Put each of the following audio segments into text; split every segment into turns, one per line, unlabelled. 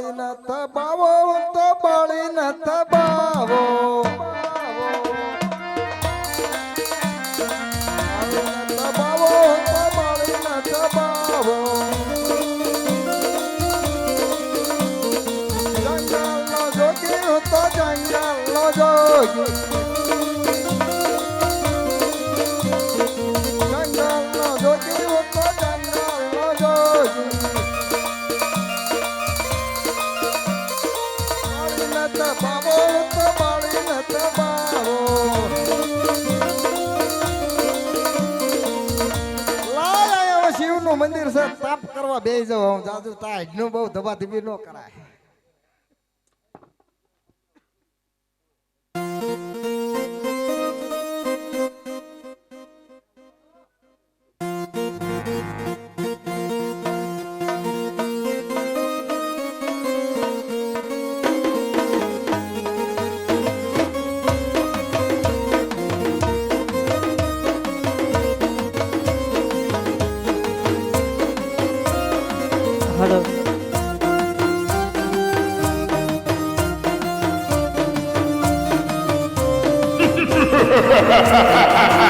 બાળીને તબાવો તો બાળીને તબાવો. શિવનું મંદિર છે તાપ કરવા બે જાવ હું તાજનું બહુ ધબાધબી ન કરાય.
હલો ઘણી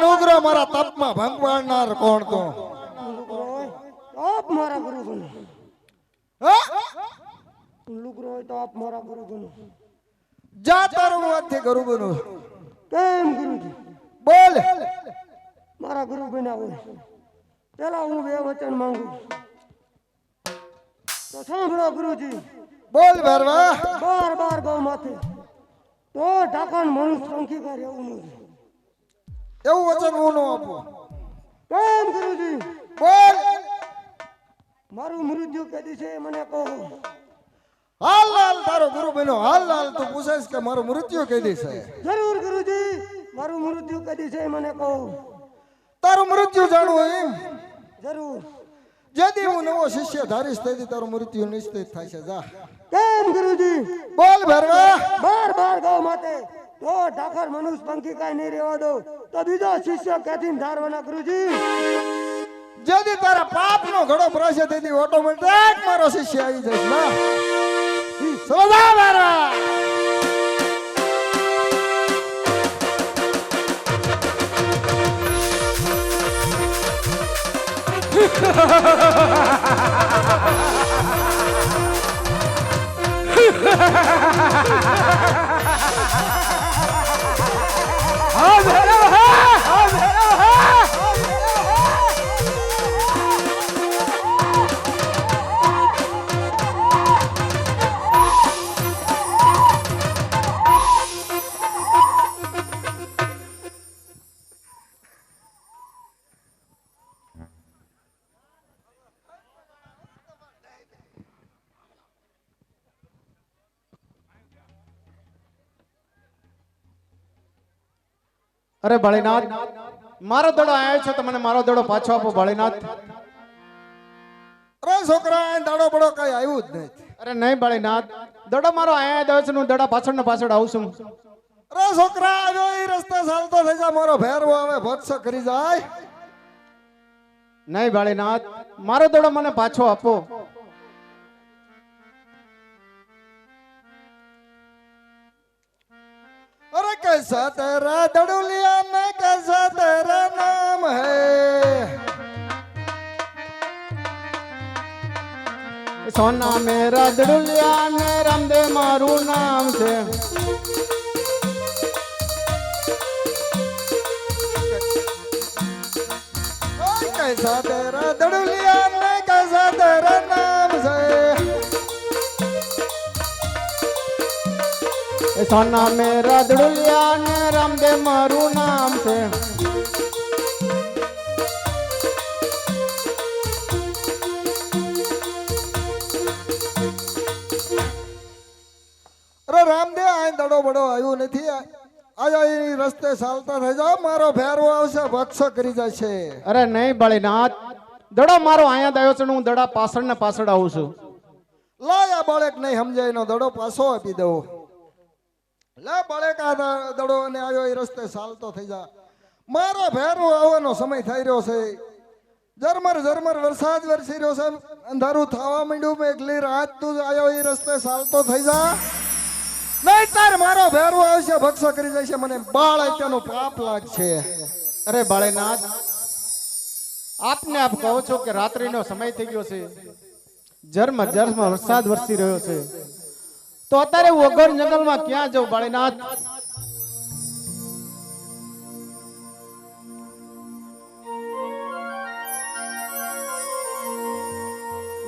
નુગરો મારા તપમાં ભંગ પાડનાર કોણ તો?
લુગરો હોય તો આપ મારા ગુરુ બનો
હા?
લુગરો હોય તો આપ મારા ગુરુ બનો
જા તારું વાતથી કરું
કેમ ગુરુજી?
બોલ.
મારા ગુરુ બન્યા હોય. પેલા હું બે વચન માંગુ તો સાંભળો ગુરુજી.
બોલ ભરવા
બાર બાર ગૌ માથે તો ઢાકણ મનુષ્ય સંખી કરે એવું નહીં
એવું વચન હું ન આપું?
કેમ ગુરુજી?
બોલ.
મારું મૃત્યુ કદી છે મને કહો.
હાલ હાલ તારો ગુરુ બન્યો. હાલ હાલ તું પૂછે કે મારું મૃત્યુ કદી છે
જરૂર ગુરુજી. મારું મૃત્યુ કદી છે મને કહો.
તારું મૃત્યુ જાણવું એમ.
જરૂર.
જેથી હું નવો શિષ્ય ધારીશ તેથી તારું મૃત્યુ નિશ્ચિત થશે જા.
કેમ ગુરુજી.
બોલ ભરવા.
બાર બાર ગૌ માથે તો ઠાકર મનુષ પંખી કાંઈ નહીં રહેવા દો તો બીજો શિષ્ય કેથી ધારવાના ગુરુજી.
જેથી તારા પાપનો ઘડો ભરાશે તેથી ઓટોમેટિક મારો શિષ્ય આવી જશે ના સમજા ભરવા હા
અરે ભળીનાથ મારો દડો આવ્યો છે તો મને મારો દડો પાછો આપો ભાળીનાથ.
અરે છોકરા દાડો બડો કઈ આવ્યું જ નહીં
અરે નહીં ભાળીનાથ દડો મારો આયા દયો છે હું દડા પાછળ ને પાછળ આવું છું.
અરે છોકરા આવ્યો એ રસ્તે ચાલતો થઈ જા મારો ભેરવો આવે ભક્ષ કરી જાય.
નહીં ભાળીનાથ મારો દડો મને પાછો આપો.
सतर दड़ुलिया में का सतर नाम है
सोना मेरा दड़ुलिया ने रमदे मारू नाम
से कैसा तेरा दड़ुलिया
સોના મેરા દડુલિયા ને રામદેવ મારું નામ છે.
અરે રામદેવ આ દડો બડો આવ્યો નથી. આજો એ રસ્તે ચાલતા થઈ જાઓ મારો ફેરવો આવશે ભક્ષ કરી જશે.
અરે નહીં ભાળીનાથ દડો મારો અહીંયા દયો છે હું દડા પાછળ ને પાછળ આવું છું.
લાયા બાળક નહીં સમજાય એનો દડો પાછો આપી દઉં. લે બળેકા દડો અને આવ્યો એ રસ્તે ચાલતો થઈ જા. મારો ભેરવો આવવાનો સમય થઈ રહ્યો છે. ઝરમર ઝરમર વરસાદ વરસી રહ્યો છે. અંધારું થવા માંડ્યું મેં એકલી રાત તું આવ્યો એ રસ્તે ચાલતો થઈ જા. નહીં તાર મારો ભેરવો આવશે, ભક્ષ કરી જશે. મને બાળ અત્યારનું પાપ લાગશે.
અરે બાળેનાથ, આપને આપ કહો છો કે રાત્રિનો સમય થઈ ગયો છે. જન્મ જન્મ વરસાદ વરસી રહ્યો છે. તો અત્યારે વગર જંગલમાં ક્યાં જવું ભાળીનાથ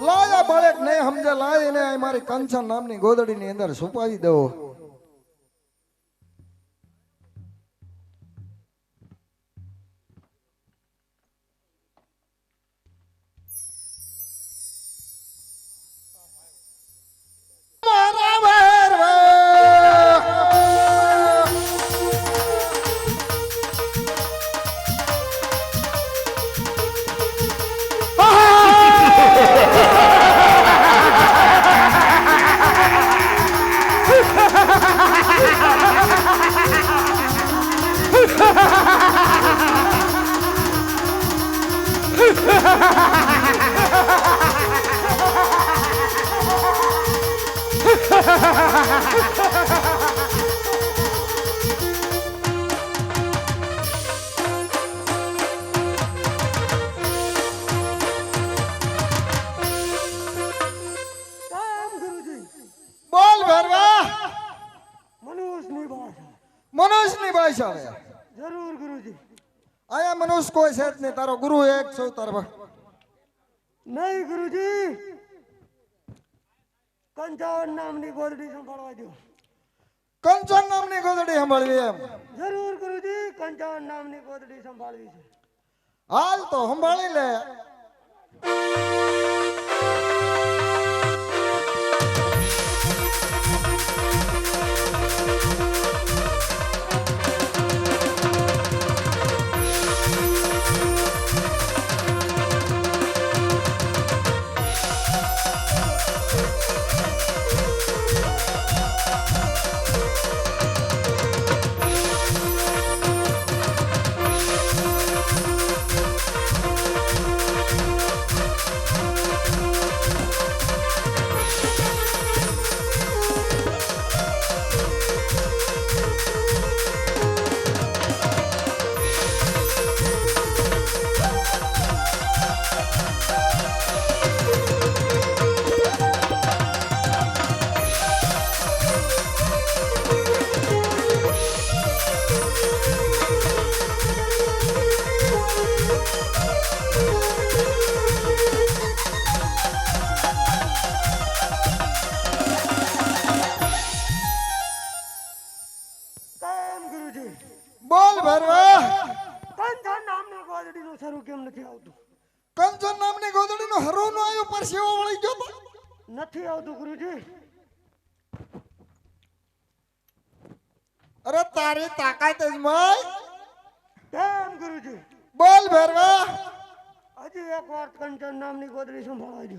લાયા બાળક નહીં સમજે, લાય એને મારી કંચન નામની ગોદડીની અંદર છુપાવી દો. આવે.
જરૂર ગુરુજી.
આયા મનુષ્ય કોઈ છે જ નહીં. તારો ગુરુ એક છો તારો
નહીં ગુરુજી. કંચાવન નામની ગોદડી સંભાળવા દો
કંચન નામની ગોદડી સંભાળવી એમ.
જરૂર ગુરુજી. કંચાવન નામની ગોદડી સંભાળવી છે.
હાલ તો સંભાળી લે. બોલ ભેરવા.
હજી એક વાર કંચન નામની ગોદડી સંભાળવા દો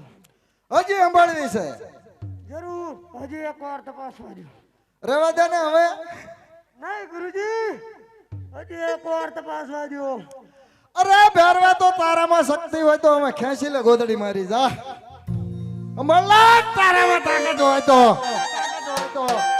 હજી સંભાળવી છે?
જરૂર હજી એક વાર તપાસવા દો
રેવા દે ને હવે.
નહીં ગુરુજી. હજી એક વાર તપાસવા દો
અરે ભેરવા તો તારામાં શક્તિ હોય તો અમે ખેંચી લે ગોદડી મારી જા. અંબાલા તારામાં તાકાત હોય તો તાકાત હોય તો.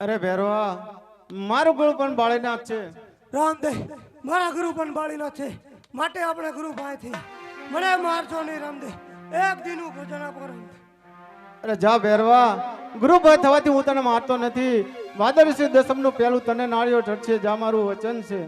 અરે ભેરવા મારું ગુરુ પણ બાળીનાથ છે.
રામદેવ મારા ગુરુ પણ બાળીનો છે. માટે આપણે ગુરુ પાસેથી મને મારશો નહીં રામદેવ એક દિનનું ભજન આપો રામદેવ
અરે જા ભેરવા ગુરુ ભાઈ થવાથી હું તને મારતો નથી. ભાદરસી દસમનું પહેલું તને નાળિયો ઠરશે જા મારું વચન છે.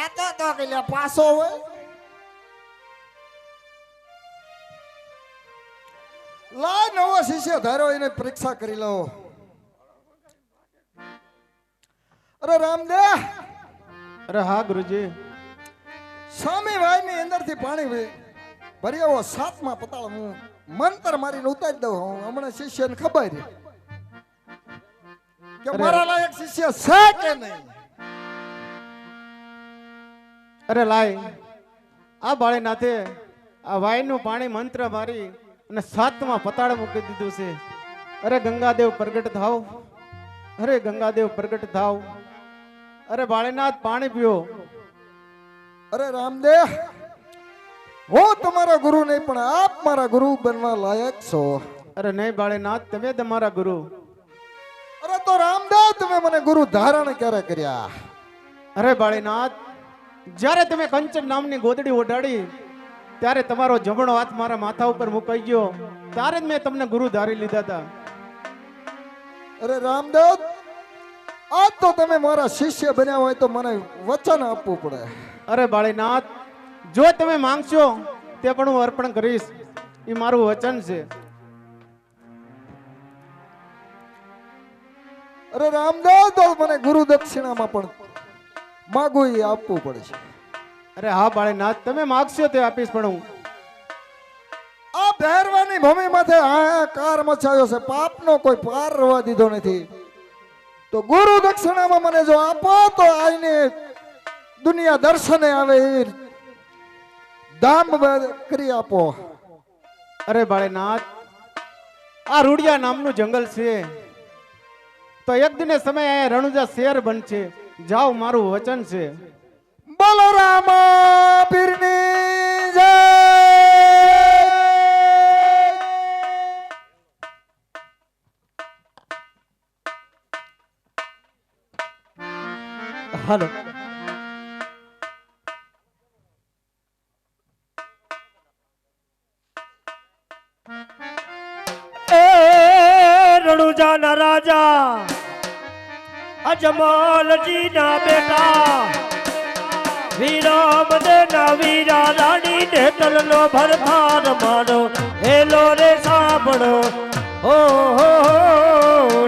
કહેતો તો કે લે પાસો હોય લાય નવો શિષ્ય ધારો એને પરીક્ષા કરી લો અરે રામદેવ
અરે હા ગુરુજી
સ્વામીભાઈ ની અંદરથી પાણી ભરી આવો સાતમા પતાળ હું મંતર મારીને ઉતારી દઉં હું હમણાં શિષ્યને ખબર કે. મારા લાયક શિષ્ય છે કે નહીં
અરે લાય આ બાળીનાથે આ વાયનું પાણી મંત્ર મારી અને સાતમાં પતાળ મૂકી દીધું છે. અરે ગંગાદેવ પ્રગટ થાવ અરે ગંગાદેવ પ્રગટ થાવ. અરે બાળીનાથ પાણી પીઓ.
અરે રામદેવ હું તમારા ગુરુ નહીં પણ આપ મારા ગુરુ બનવા લાયક છો.
અરે નહીં બાળીનાથ તમે તમારા ગુરુ.
અરે તો રામદેવ તમે મને ગુરુ ધારણ ક્યારે કર્યા?
અરે બાળીનાથ જ્યારે તમે કંચન નામની ગોદડી ઓઢાડી ત્યારે તમારો જમણો હાથ મારા માથા ઉપર મુકાઈ ગયો. ત્યારે જ મેં તમને ગુરુ ધારી લીધા હતા.
અરે રામદેવ આજ તો તમે મારા શિષ્ય બન્યા હોય તો મને વચન આપવું પડે.
અરે બાળીનાથ જો તમે માંગશો તે પણ હું અર્પણ કરીશ. એ મારું વચન છે.
અરે રામદેવ તો મને ગુરુ દક્ષિણામાં પણ માગું એ આપવું પડે છે.
અરે હા બાળીનાથ તમે માગશો તે આપીશ પણ હું
આ ભેરવાની ભૂમિ માથે કાર મચાયો છે. પાપનો કોઈ પાર રવા દીધો નથી. તો ગુરુ દક્ષિણામાં મને જો આપો તો આઈને દુનિયા દર્શને આવે એ દામ કરી આપો.
અરે બાળેનાથ આ રૂડિયા નામનું જંગલ છે. તો એક દિને સમય અહીંયા રણુજા શહેર બનશે. જાઓ મારું વચન છે.
બોલો રામા પીરની જય!
હાલો. એ રણુજાના રાજા! અજમલજી ના બેટા વીરા ના વીરા રાણી ને તલનો ભરભાર મારો હેલો રે સાંભળો ઓ હો હો,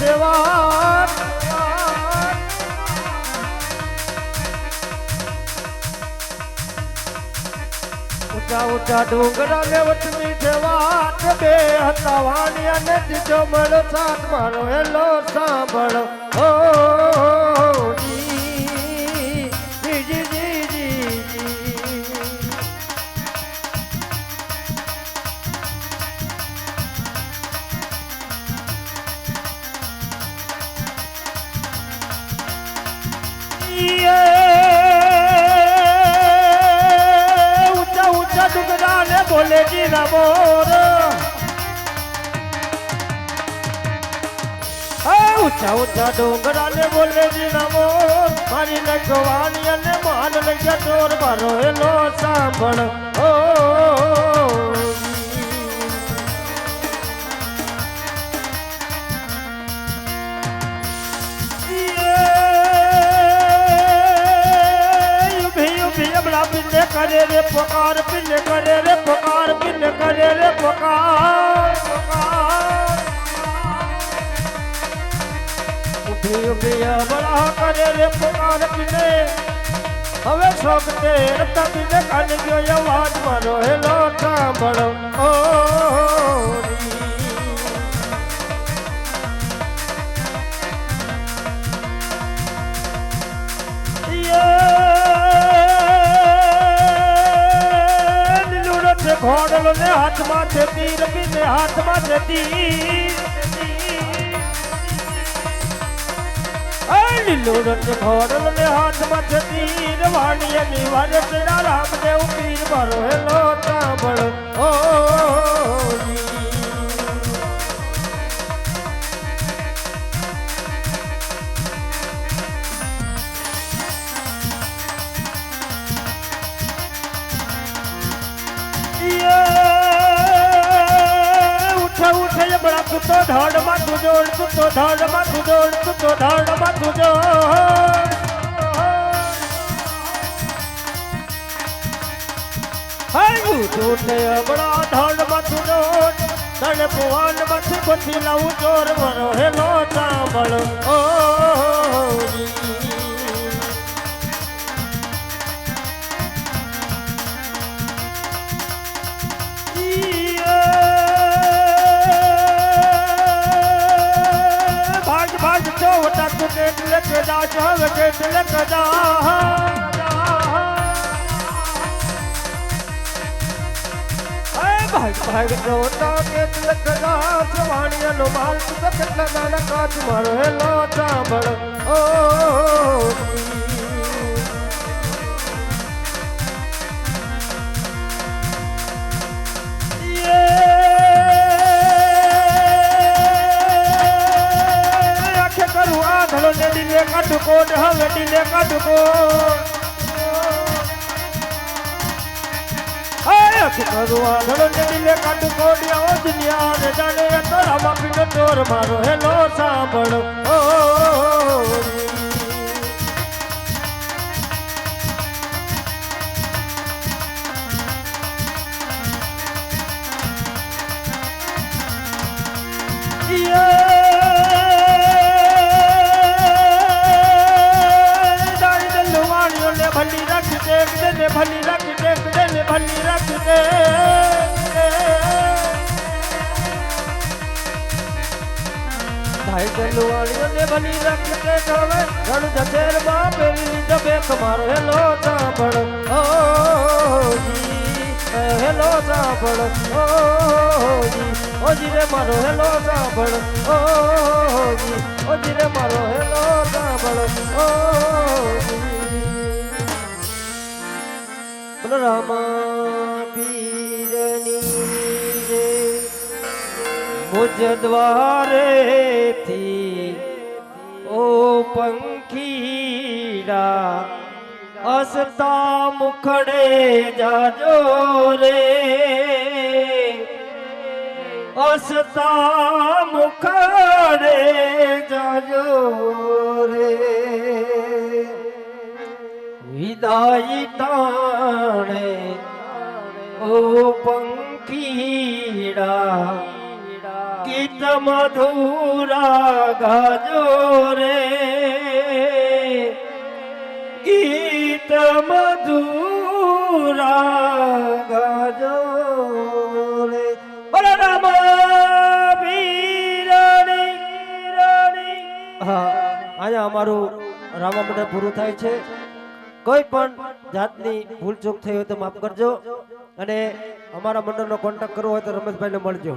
સેવા ઊંચા ઊંચા ડુંગરાને વચની સેવા બે હતા વાણિયા ને ત્રીજો મળો સાત મારો હેલો સાંભળો. ઓ. મોર ઊંચા ઊંચા ડુંગરાને બોલે જીના મોર મારી લખવાની અને માન લખ્યા ચોર મારો એલો સાંભળ. કરે રે પકાર પિલ્લે કરે રે પકાર પિલ્લે કરે રે પકાર ઊભી ઊભી અબળા કરે રે પકાર હવે શોખ તે રતા કાને ગયો અવાજ મારો હેલો સાંભળો ઓ ને હાથમાં છે તીર બીને હાથમાં છે તીર લીલો રંગ ઘોડલો ને હાથમાં છે તીર વાણીએ નિવારે ચડા પીર ભરો હેલો ઓ ઉઠ એ બડા તું તો ઢાળમાં તું જોડ તું તો ઢાળમાં તું જોડ તું તો ઢાળમાં તું જોડ હાય ઉઠ ઉઠ એ બડા ઢાળમાં તું જોડ તને પુવાનમાંથી બથી લાવું ચોર મરો ઓ તું કેટલે કદા છો કેટલે કદા ભાઈ ભાગ છો વટા કેટલે કદા સવાણીયા નો માલ તું તો કેટલા કાચ મારો હેલો સાંભળ ઓ ને ડીલે કાઢું દુનિયા ને જાણે તારા બાપી નો ચોર મારો. હેલો, સાંભળ. ઓ ભલી રખ દે હવે રણ જતેરમાં પેલી જબે કમારો હેલો સાંભળ ઓ હેલો સાંભળ ઓ જી ઓ જી રે મારો હેલો સાંભળ ઓ ઓજી રે મારો હેલો સાંભળ ઓ રામા પીરની મુજ દ્વારે પંખીડા, હસતા મુખડે જાજો રે. હસતા મુખડે જાજો રે. વિદાય ટાણે, ઓ પંખીડા ગીત મધુરા ગાજો રે. ગીત મધુરા ગાજો બોલો રામ અહીંયા અમારું રામા મંડળ પૂરું થાય છે. કોઈ પણ જાતની ભૂલ ચૂક થઈ હોય તો માફ કરજો. અને અમારા મંડળનો કોન્ટેક્ટ કરવો હોય તો રમેશભાઈને મળજો.